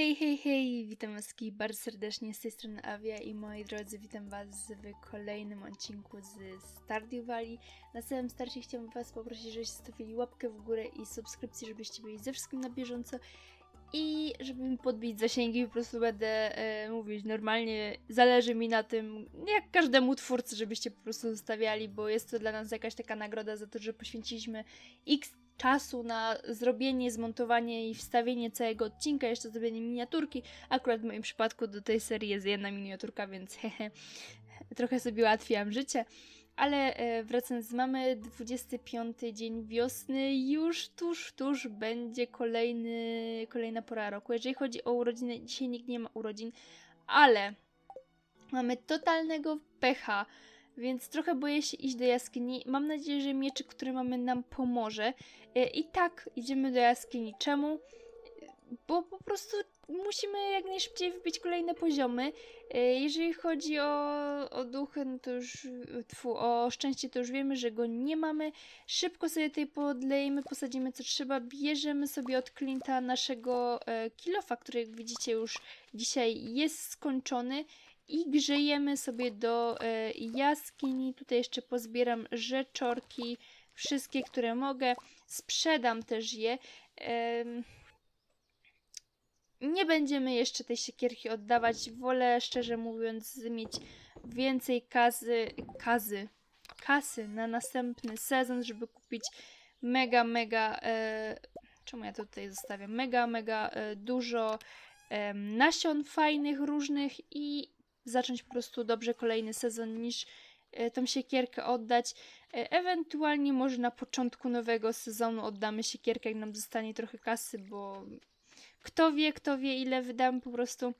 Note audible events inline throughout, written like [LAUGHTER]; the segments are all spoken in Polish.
Hej, hej, hej, witam was wszystkich bardzo serdecznie z tej strony Avia i moi drodzy, witam was w kolejnym odcinku z Stardew Valley. Na samym starcie chciałabym was poprosić, żebyście zostawili łapkę w górę i subskrypcję, żebyście byli ze wszystkim na bieżąco i żeby mi podbić zasięgi, po prostu będę e, mówić normalnie, zależy mi na tym, jak każdemu twórcy, żebyście po prostu zostawiali, bo jest to dla nas jakaś taka nagroda za to, że poświęciliśmy x czasu na zrobienie, zmontowanie i wstawienie całego odcinka, jeszcze zrobienie miniaturki. Akurat w moim przypadku do tej serii jest jedna miniaturka, więc hehe, trochę sobie ułatwiłam życie. Ale e, wracając, mamy 25 dzień wiosny, już tuż, tuż będzie kolejny, kolejna pora roku. Jeżeli chodzi o urodziny, dzisiaj nikt nie ma urodzin, ale mamy totalnego pecha, więc trochę boję się iść do jaskini. Mam nadzieję, że mieczyk, który mamy, nam pomoże. E, I tak idziemy do jaskini. Czemu? Bo po prostu musimy jak najszybciej wbić kolejne poziomy. E, Jeżeli chodzi o, o duchy, no to już tfu, o szczęście, to już wiemy, że go nie mamy. Szybko sobie tutaj podlejemy, posadzimy co trzeba. Bierzemy sobie od Clint'a naszego e, kilofa, który jak widzicie już dzisiaj jest skończony. I grzejemy sobie do e, jaskini. Tutaj jeszcze pozbieram rzeczorki, wszystkie, które mogę. Sprzedam też je. Nie będziemy jeszcze tej siekierki oddawać. Wolę, szczerze mówiąc, mieć więcej kazy, kazy, kasy na następny sezon, żeby kupić mega, mega. E, czemu ja to tutaj zostawiam? Mega, mega e, dużo nasion fajnych, różnych i zacząć po prostu dobrze kolejny sezon niż e, tą siekierkę oddać. E, Ewentualnie może na początku nowego sezonu oddamy siekierkę, jak nam zostanie trochę kasy, bo kto wie, kto wie ile wydam po prostu.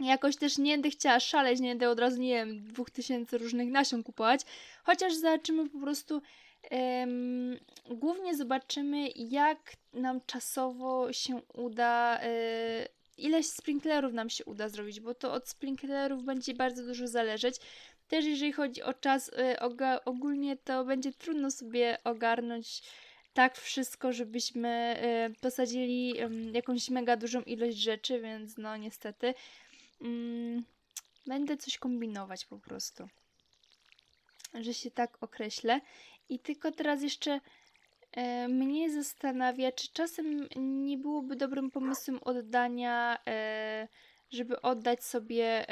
Jakoś też nie będę chciała szaleć, nie będę od razu, nie wiem, dwóch tysięcy różnych nasion kupować. Chociaż zobaczymy po prostu, em, głównie zobaczymy jak nam czasowo się uda, e, ileś sprinklerów nam się uda zrobić, bo to od sprinklerów będzie bardzo dużo zależeć. Też jeżeli chodzi o czas, y, ogólnie to będzie trudno sobie ogarnąć tak wszystko, żebyśmy y, posadzili jakąś mega dużą ilość rzeczy, więc no niestety mm, będę coś kombinować po prostu, że się tak określę. I tylko teraz jeszcze mnie zastanawia, czy czasem nie byłoby dobrym pomysłem oddania, e, żeby oddać sobie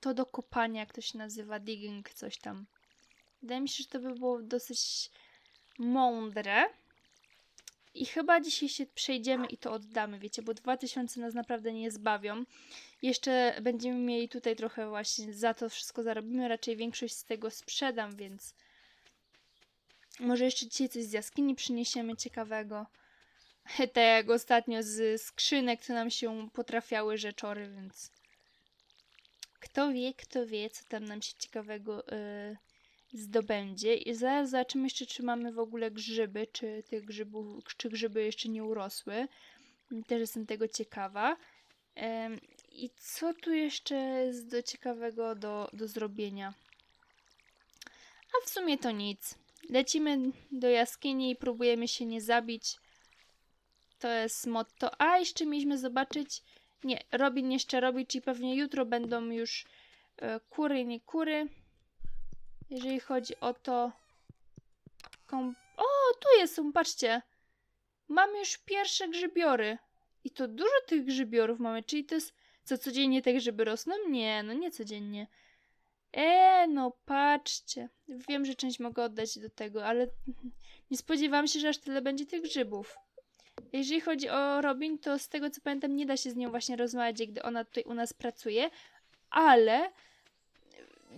to do kopania, jak to się nazywa, digging, coś tam. Wydaje mi się, że to by było dosyć mądre. I chyba dzisiaj się przejdziemy i to oddamy, wiecie, bo 2000 nas naprawdę nie zbawią. Jeszcze będziemy mieli tutaj trochę właśnie za to wszystko zarobimy, raczej większość z tego sprzedam, więc może jeszcze dzisiaj coś z jaskini przyniesiemy ciekawego. [LAUGHS] Tak jak ostatnio z skrzynek, co nam się potrafiały rzeczory, więc kto wie, kto wie, co tam nam się ciekawego y, zdobędzie. I zaraz zobaczymy jeszcze, czy mamy w ogóle grzyby, czy tych grzybów, czy grzyby jeszcze nie urosły. Też jestem tego ciekawa. Em, I co tu jeszcze jest do ciekawego do, do zrobienia? A w sumie to nic. Lecimy do jaskini i próbujemy się nie zabić. To jest motto. A jeszcze mieliśmy zobaczyć. Nie, Robin jeszcze robi, czyli pewnie jutro będą już e, kury, nie kury. Jeżeli chodzi o to. Kom... O, tu jest, patrzcie. Mamy już pierwsze grzybiory. I to dużo tych grzybiorów mamy, czyli to jest. Co codziennie te grzyby rosną? Nie, no nie codziennie. E, no patrzcie. Wiem, że część mogę oddać do tego, ale [LAUGHS] nie spodziewałam się, że aż tyle będzie tych grzybów. Jeżeli chodzi o Robin, to z tego co pamiętam, nie da się z nią właśnie rozmawiać, gdy ona tutaj u nas pracuje, ale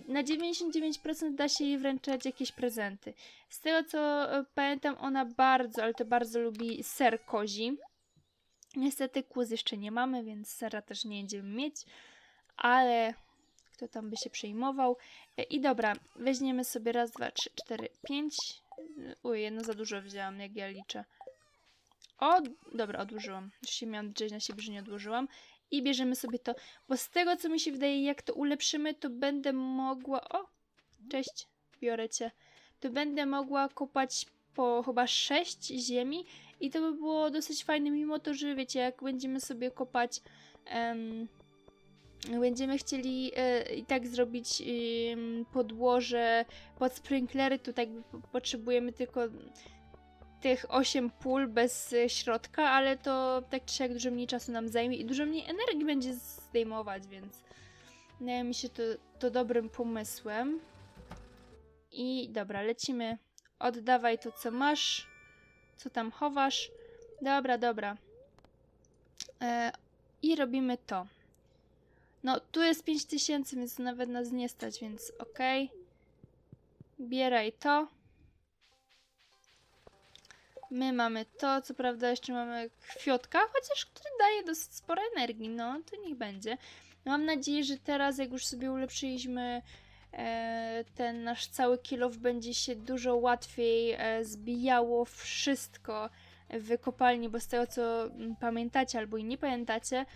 na 99% da się jej wręczać jakieś prezenty. Z tego co e, pamiętam, ona bardzo, ale to bardzo lubi ser kozi. Niestety kłus jeszcze nie mamy, więc sera też nie będziemy mieć, ale kto tam by się przejmował. E, I dobra, weźmiemy sobie raz, dwa, trzy, cztery, pięć. Uj, jedno za dużo wzięłam, jak ja liczę. O, dobra, odłożyłam. Już się miałam drzeć na siebie, że nie odłożyłam. I bierzemy sobie to, bo z tego co mi się wydaje, jak to ulepszymy, to będę mogła. O, cześć, biorę cię. To będę mogła kopać po chyba 6 ziemi I to by było dosyć fajne, mimo to, że wiecie, jak będziemy sobie kopać, em, będziemy chcieli e, i tak zrobić podłoże pod sprinklery, po- potrzebujemy tylko tych 8 pól bez e, środka, ale to tak czy siak dużo mniej czasu nam zajmie i dużo mniej energii będzie zdejmować, więc wydaje mi się to, to dobrym pomysłem. I dobra, lecimy. Oddawaj to, co masz. Co tam chowasz. Dobra, dobra. E, I robimy to. No, tu jest 5000, więc nawet nas nie stać, więc okej. Bieraj to. My mamy to, co prawda jeszcze mamy kwiotka, chociaż który daje dosyć sporo energii, no to niech będzie. Mam nadzieję, że teraz jak już sobie ulepszyliśmy e, ten nasz cały kilof, będzie się dużo łatwiej e, zbijało wszystko w kopalni, bo z tego co mm, pamiętacie albo i nie pamiętacie,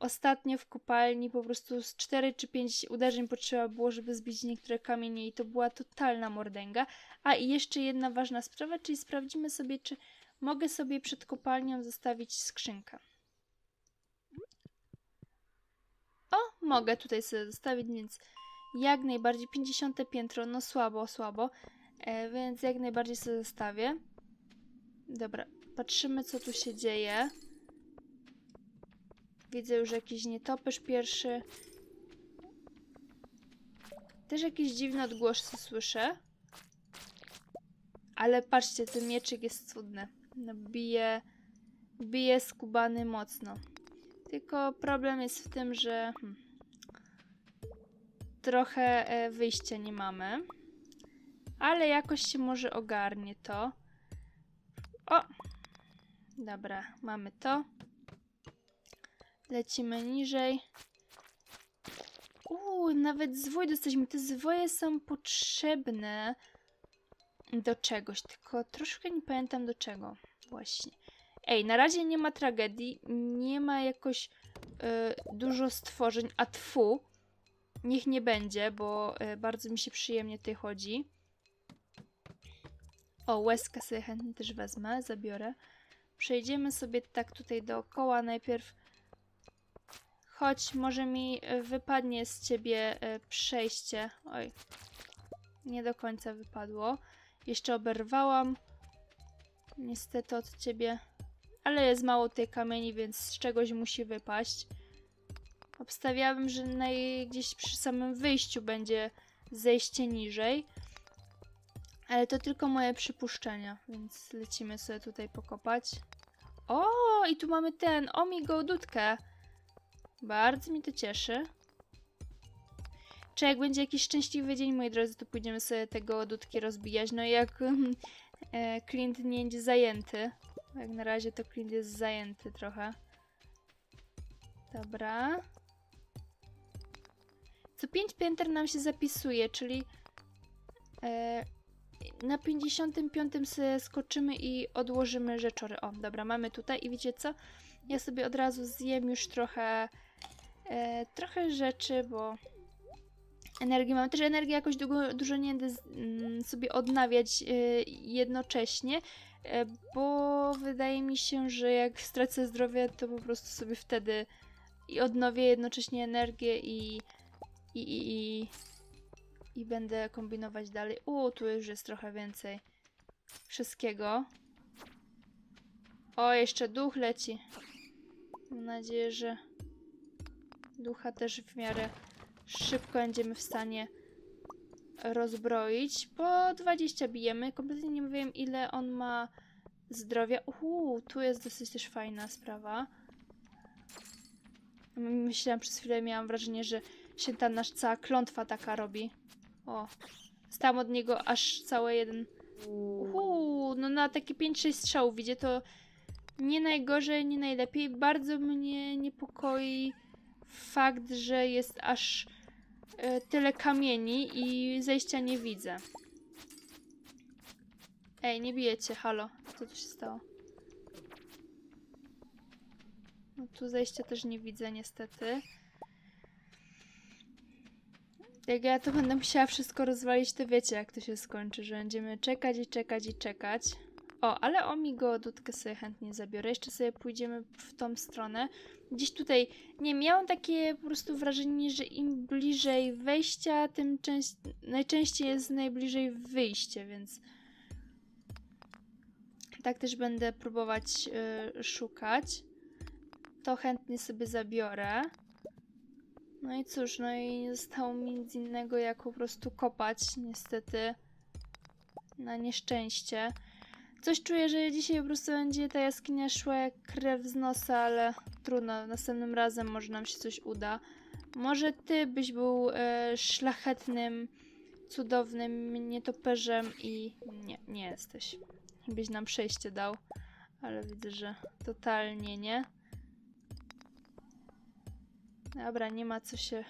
ostatnio w kopalni po prostu z 4 czy 5 uderzeń potrzeba było, żeby zbić niektóre kamienie i to była totalna mordęga. A i jeszcze jedna ważna sprawa, czyli sprawdzimy sobie, czy mogę sobie przed kopalnią zostawić skrzynkę. O, mogę tutaj sobie zostawić, więc jak najbardziej 50 piętro, no słabo, słabo, e, więc jak najbardziej sobie zostawię. Dobra, patrzymy co tu się dzieje. Widzę już jakiś nietoperz pierwszy. Też jakieś dziwne odgłosy słyszę. Ale patrzcie, ten mieczyk jest cudny. No, bije, bije skubany mocno. Tylko problem jest w tym, że hmm, trochę e, wyjścia nie mamy. Ale jakoś się może ogarnie to. O! Dobra, mamy to. Lecimy niżej. Uuu, nawet zwój dostaliśmy. Te zwoje są potrzebne do czegoś, tylko troszkę nie pamiętam do czego właśnie. Ej, na razie nie ma tragedii, nie ma jakoś e, dużo stworzeń, a tfu, niech nie będzie, bo e, bardzo mi się przyjemnie tutaj chodzi. O, łezkę sobie chętnie też wezmę, zabiorę. Przejdziemy sobie tak tutaj dookoła najpierw. Chodź, może mi e, wypadnie z ciebie e, przejście. Oj, nie do końca wypadło. Jeszcze oberwałam. Niestety od ciebie. Ale jest mało tej kamieni, więc z czegoś musi wypaść. Obstawiałabym, że naj... gdzieś przy samym wyjściu będzie zejście niżej. Ale to tylko moje przypuszczenia, więc lecimy sobie tutaj pokopać. O, i tu mamy ten Omigo dudkę. Bardzo mi to cieszy. Czy jak będzie jakiś szczęśliwy dzień, moi drodzy, to pójdziemy sobie tego dudki rozbijać. No jak e, Clint nie będzie zajęty. Jak na razie to Clint jest zajęty trochę. Dobra. Co 5 pięter nam się zapisuje, czyli e, na 55 sobie skoczymy i odłożymy rzeczory. O, dobra, mamy tutaj i wiecie co? Ja sobie od razu zjem już trochę e, trochę rzeczy, bo energii mam. Też energii jakoś długo, dużo nie będę mm, sobie odnawiać e, jednocześnie, e, bo wydaje mi się, że jak stracę zdrowie, to po prostu sobie wtedy i odnowię jednocześnie energię i i, i, i, i będę kombinować dalej. U, tu już jest trochę więcej wszystkiego. O, jeszcze duch leci. Mam nadzieję, że ducha też w miarę szybko będziemy w stanie rozbroić. Po 20 bijemy. Kompletnie nie wiem, ile on ma zdrowia. Uuu, tu jest dosyć też fajna sprawa. Myślałam przez chwilę, miałam wrażenie, że się ta nasza klątwa taka robi. O, stałam od niego aż cały jeden. Uuu, no na takie 5-6 strzałów widzę to nie najgorzej, nie najlepiej. Bardzo mnie niepokoi fakt, że jest aż e, tyle kamieni i zejścia nie widzę. Ej, nie bijecie, halo. Co tu się stało? No tu zejścia też nie widzę niestety. Jak ja to będę musiała wszystko rozwalić, to wiecie jak to się skończy, że będziemy czekać i czekać i czekać. O, ale omigo dudkę sobie chętnie zabiorę. Jeszcze sobie pójdziemy w tą stronę. Gdzieś tutaj, nie miałam takie po prostu wrażenie, że im bliżej wejścia, tym częst... najczęściej jest najbliżej wyjście, więc tak też będę próbować y, szukać. To chętnie sobie zabiorę. No i cóż, no i nie zostało mi nic innego jak po prostu kopać, niestety. Na nieszczęście. Coś czuję, że dzisiaj po prostu będzie ta jaskinia szła jak krew z nosa, ale trudno, następnym razem może nam się coś uda. Może ty byś był e, szlachetnym, cudownym nietoperzem i nie, nie jesteś. Byś nam przejście dał, ale widzę, że totalnie nie. Dobra, nie ma co się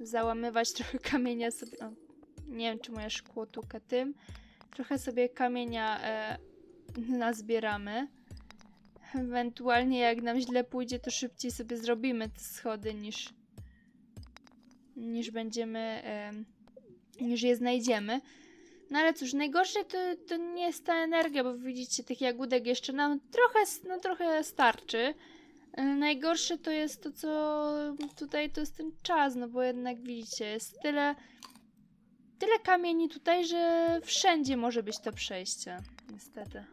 załamywać, [LAUGHS] trochę kamienia sobie... O, nie wiem, czy moje szkło tuka tym. Trochę sobie kamienia e, nazbieramy. Ewentualnie jak nam źle pójdzie, to szybciej sobie zrobimy te schody niż niż będziemy em, niż je znajdziemy. No ale cóż, najgorsze to, to nie jest ta energia, bo widzicie, tych jagódek jeszcze nam trochę, no, trochę starczy. Najgorsze to jest to, co tutaj to jest ten czas, no bo jednak widzicie, jest tyle tyle kamieni tutaj, że wszędzie może być to przejście. Niestety.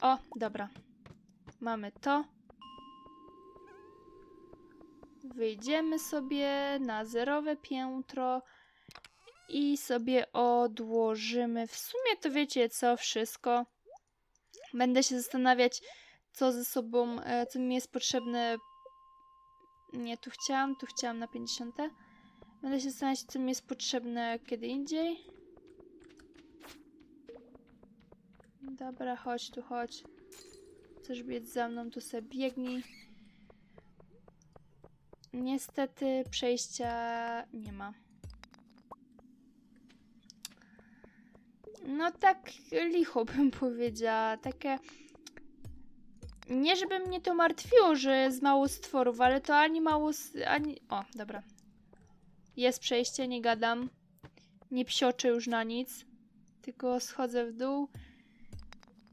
O, dobra. Mamy to. Wyjdziemy sobie na zerowe piętro i sobie odłożymy. W sumie to wiecie co, wszystko. Będę się zastanawiać, co ze sobą, e, co mi jest potrzebne. Nie, tu chciałam, tu chciałam na 50. Będę się zastanawiać, co mi jest potrzebne kiedy indziej. Dobra, chodź tu, chodź. Chcesz biec za mną, to sobie biegnij. Niestety przejścia nie ma. No tak licho bym [LAUGHS] powiedziała. Takie... Nie, żeby mnie to martwiło, że jest mało stworów, ale to ani mało... Ani... O, dobra. Jest przejście, nie gadam. Nie psioczę już na nic. Tylko schodzę w dół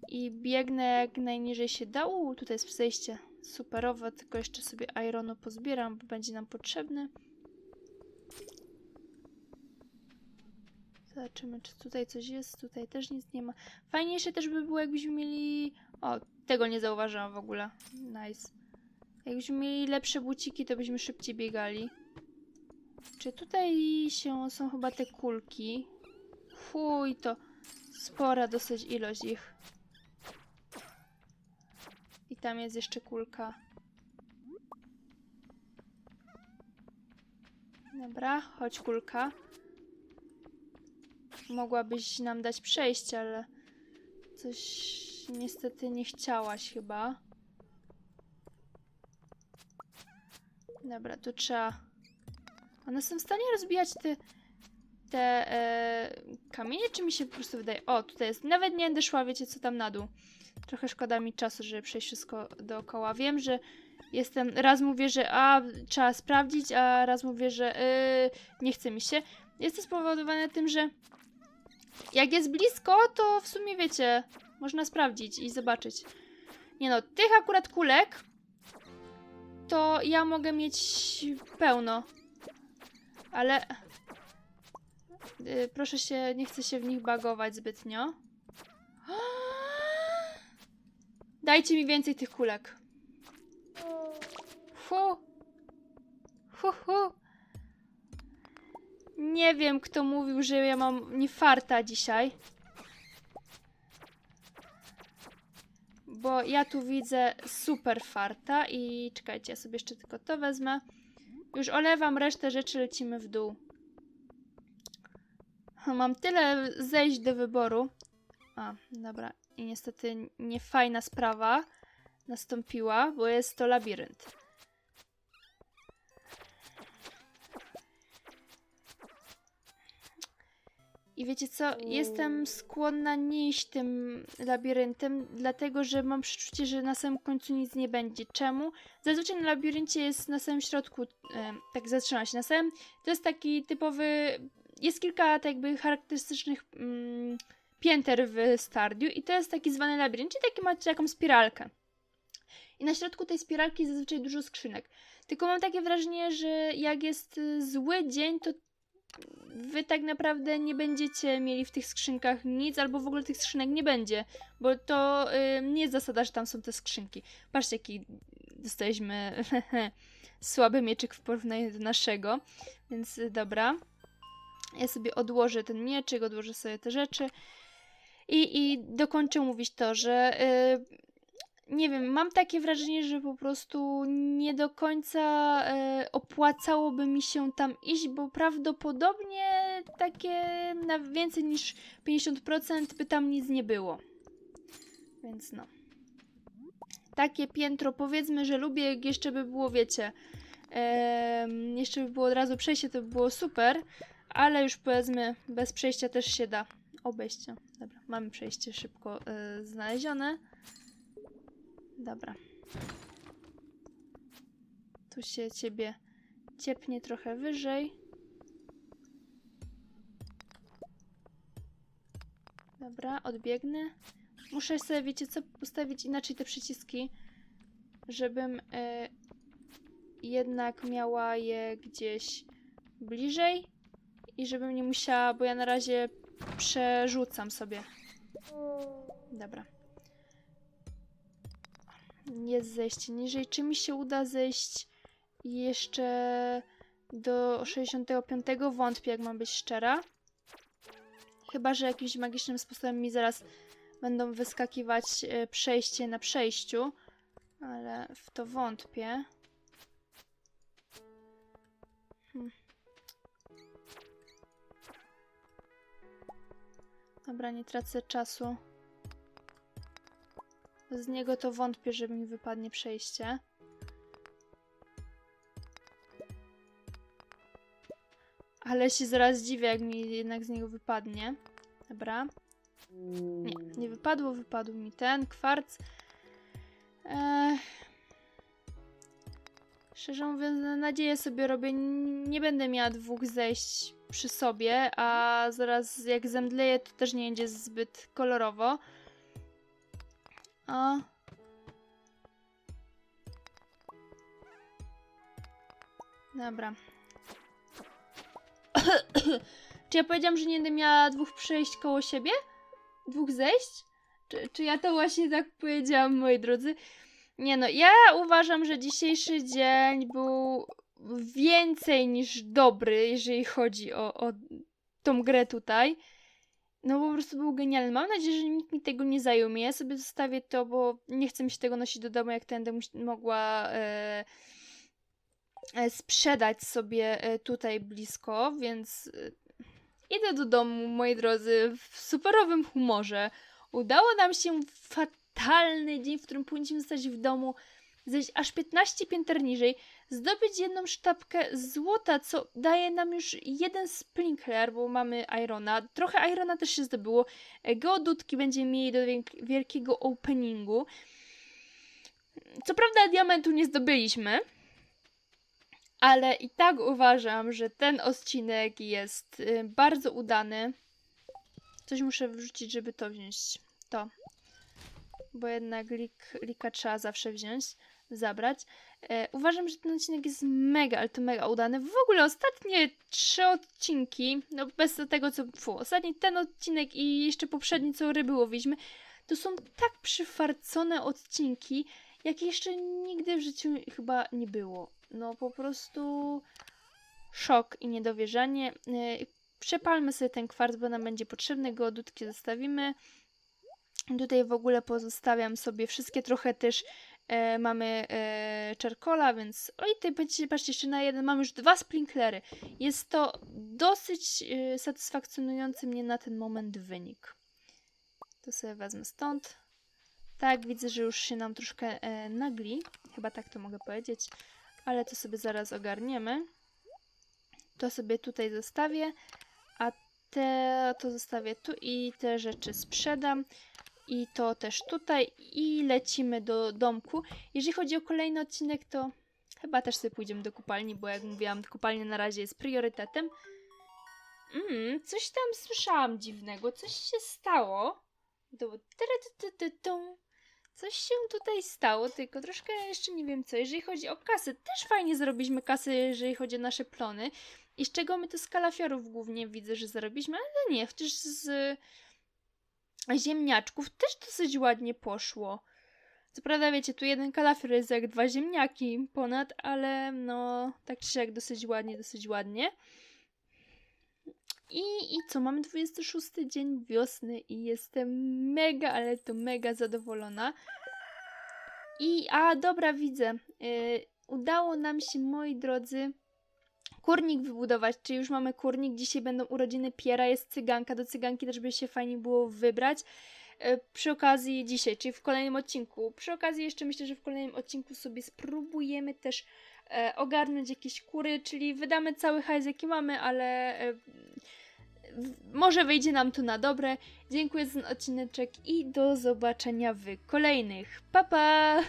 i biegnę jak najniżej się da. Tutaj jest przejście. Superowe, tylko jeszcze sobie ironu pozbieram, bo będzie nam potrzebny. Zobaczymy, czy tutaj coś jest. Tutaj też nic nie ma. Fajniejsze też by było, jakbyśmy mieli... O, tego nie zauważyłam w ogóle. Nice. Jakbyśmy mieli lepsze buciki, to byśmy szybciej biegali. Czy tutaj się są chyba te kulki? Fuj, to spora dosyć ilość ich. I tam jest jeszcze kulka. Dobra, chodź kulka. Mogłabyś nam dać przejście, ale coś niestety nie chciałaś chyba. Dobra, tu trzeba one są w stanie rozbijać te, te e, kamienie, czy mi się po prostu wydaje? O, tutaj jest. Nawet nie będę szła, wiecie co tam na dół. Trochę szkoda mi czasu, żeby przejść wszystko dookoła. Wiem, że jestem. Raz mówię, że a trzeba sprawdzić, a raz mówię, że y, nie chce mi się. Jest to spowodowane tym, że jak jest blisko, to w sumie wiecie, można sprawdzić i zobaczyć. Nie no, tych akurat kulek to ja mogę mieć pełno. Ale y, proszę się, nie chcę się w nich bagować zbytnio. [GASPS] Dajcie mi więcej tych kulek. Fu. Hu, hu. Nie wiem, kto mówił, że ja mam nie farta dzisiaj. Bo ja tu widzę super farta i czekajcie, ja sobie jeszcze tylko to wezmę. Już olewam resztę rzeczy, lecimy w dół. Mam tyle zejść do wyboru. A, dobra. I niestety niefajna sprawa nastąpiła, bo jest to labirynt. I wiecie co? Jestem skłonna nie iść tym labiryntem, dlatego że mam przeczucie, że na samym końcu nic nie będzie. Czemu? Zazwyczaj na labiryncie jest na samym środku, e, tak zatrzyma się na samym. To jest taki typowy. Jest kilka tak jakby charakterystycznych mm, pięter w Stardew i to jest taki zwany labirynt, czyli taki macie taką spiralkę. I na środku tej spiralki jest zazwyczaj dużo skrzynek. Tylko mam takie wrażenie, że jak jest y, zły dzień, to wy tak naprawdę nie będziecie mieli w tych skrzynkach nic, albo w ogóle tych skrzynek nie będzie, bo to y, nie jest zasada, że tam są te skrzynki. Patrzcie, jaki dostaliśmy [LAUGHS] słaby mieczyk w porównaniu do naszego, więc y, dobra. Ja sobie odłożę ten mieczyk, odłożę sobie te rzeczy i, i dokończę mówić to, że y, nie wiem, mam takie wrażenie, że po prostu nie do końca e, opłacałoby mi się tam iść, bo prawdopodobnie takie na więcej niż 50% by tam nic nie było. Więc no. Takie piętro, powiedzmy, że lubię, jak jeszcze by było, wiecie, jeszcze by było od razu przejście, to by było super, ale już powiedzmy, bez przejścia też się da obejść. Dobra, mamy przejście szybko e, znalezione. Dobra. Tu się ciebie ciepnie trochę wyżej. Dobra, odbiegnę. Muszę sobie, wiecie co, ustawić inaczej te przyciski, żebym e, jednak miała je gdzieś bliżej i żebym nie musiała, bo ja na razie przerzucam sobie. Dobra. Jest zejście niżej. Czy mi się uda zejść jeszcze do 65? Wątpię, jak mam być szczera. Chyba, że jakimś magicznym sposobem mi zaraz będą wyskakiwać e, przejście na przejściu. Ale w to wątpię. Dobra, nie tracę czasu. Z niego to wątpię, że mi wypadnie przejście. Ale się zaraz dziwię, jak mi jednak z niego wypadnie. Dobra. Nie, nie wypadło, wypadł mi ten kwarc. Ech. Szczerze mówiąc, na nadzieję sobie robię. Nie będę miała dwóch zejść przy sobie, a zaraz jak zemdleję, to też nie będzie zbyt kolorowo. O. Dobra. czy ja powiedziałam, że nie będę miała dwóch przejść koło siebie? Dwóch zejść? Czy, czy ja to właśnie tak powiedziałam, moi drodzy? Nie no, ja uważam, że dzisiejszy dzień był więcej niż dobry, jeżeli chodzi o, o tą grę tutaj. No po prostu był genialny. Mam nadzieję, że nikt mi tego nie zajmie. Ja sobie zostawię to, bo nie chcę mi się tego nosić do domu, jak będę mogła e, e, sprzedać sobie e, tutaj blisko, więc e, idę do domu, moi drodzy, w superowym humorze. Udało nam się fatalny dzień, w którym powinniśmy zostać w domu, zejść aż 15 pięter niżej, zdobyć jedną sztabkę złota, co daje nam już jeden sprinkler, bo mamy irona. Trochę irona też się zdobyło. Geodutki będziemy mieli do wielkiego openingu. Co prawda diamentu nie zdobyliśmy, ale i tak uważam, że ten odcinek jest y, bardzo udany. Coś muszę wrzucić, żeby to wziąć. To. Bo jednak lik, lika trzeba zawsze wziąć, zabrać. E, uważam, że ten odcinek jest mega, ale to mega udany. W ogóle ostatnie trzy odcinki, no bez tego co. Fu, ostatni ten odcinek i jeszcze poprzedni, co ryby łowiliśmy, to są tak przyfarcone odcinki, jak jeszcze nigdy w życiu chyba nie było. No po prostu szok i niedowierzanie. E, Przepalmy sobie ten kwarc, bo nam będzie potrzebny, geodutki zostawimy. Tutaj w ogóle pozostawiam sobie wszystkie trochę też e, mamy e, czerkola, więc oj, tutaj patrzcie, patrzcie, jeszcze na jeden mam już dwa sprinklery. Jest to dosyć e, satysfakcjonujący mnie na ten moment wynik. To sobie wezmę stąd. Tak, widzę, że już się nam troszkę e, nagli. Chyba tak to mogę powiedzieć. Ale to sobie zaraz ogarniemy. To sobie tutaj zostawię. A te to zostawię tu i te rzeczy sprzedam. I to też tutaj. I lecimy do domku. Jeżeli chodzi o kolejny odcinek, to chyba też sobie pójdziemy do kopalni, bo jak mówiłam, kopalnia na razie jest priorytetem. Mm, coś tam słyszałam dziwnego, coś się stało. Coś się tutaj stało, tylko troszkę jeszcze nie wiem co. Jeżeli chodzi o kasę, też fajnie zrobiliśmy kasę, jeżeli chodzi o nasze plony. I z czego my to z kalafiorów głównie widzę, że zarobiliśmy, ale nie, chociaż z ziemniaczków też dosyć ładnie poszło. Co prawda, wiecie, tu jeden jak dwa ziemniaki ponad, ale no, tak czy siak dosyć ładnie, dosyć ładnie. I, I co, mamy 26 dzień wiosny i jestem mega, ale to mega zadowolona. I, a dobra, widzę, yy, udało nam się, moi drodzy, kurnik wybudować, czyli już mamy kurnik, dzisiaj będą urodziny Piera, jest cyganka, do cyganki też by się fajnie było wybrać. E, Przy okazji dzisiaj, czyli w kolejnym odcinku. Przy okazji jeszcze myślę, że w kolejnym odcinku sobie spróbujemy też e, ogarnąć jakieś kury, czyli wydamy cały hajs jaki mamy, ale e, może wyjdzie nam to na dobre. Dziękuję za ten odcineczek i do zobaczenia w kolejnych. Pa pa!